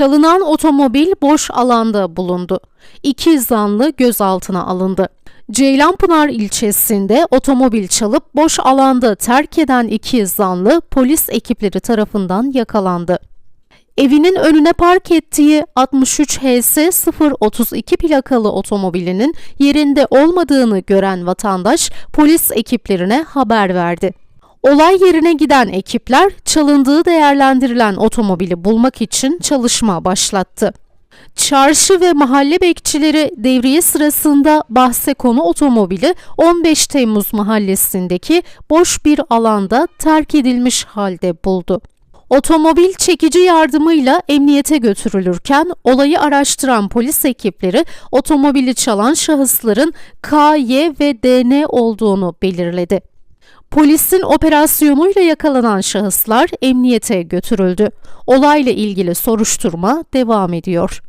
Çalınan otomobil boş alanda bulundu. İki zanlı gözaltına alındı. Ceylanpınar ilçesinde otomobil çalıp boş alanda terk eden iki zanlı polis ekipleri tarafından yakalandı. Evinin önüne park ettiği 63 HS 032 plakalı otomobilinin yerinde olmadığını gören vatandaş polis ekiplerine haber verdi. Olay yerine giden ekipler çalındığı değerlendirilen otomobili bulmak için çalışma başlattı. Çarşı ve mahalle bekçileri devriye sırasında bahse konu otomobili 15 Temmuz mahallesindeki boş bir alanda terk edilmiş halde buldu. Otomobil çekici yardımıyla emniyete götürülürken olayı araştıran polis ekipleri otomobili çalan şahısların K, Y ve DN olduğunu belirledi. Polisin operasyonuyla yakalanan şahıslar emniyete götürüldü. Olayla ilgili soruşturma devam ediyor.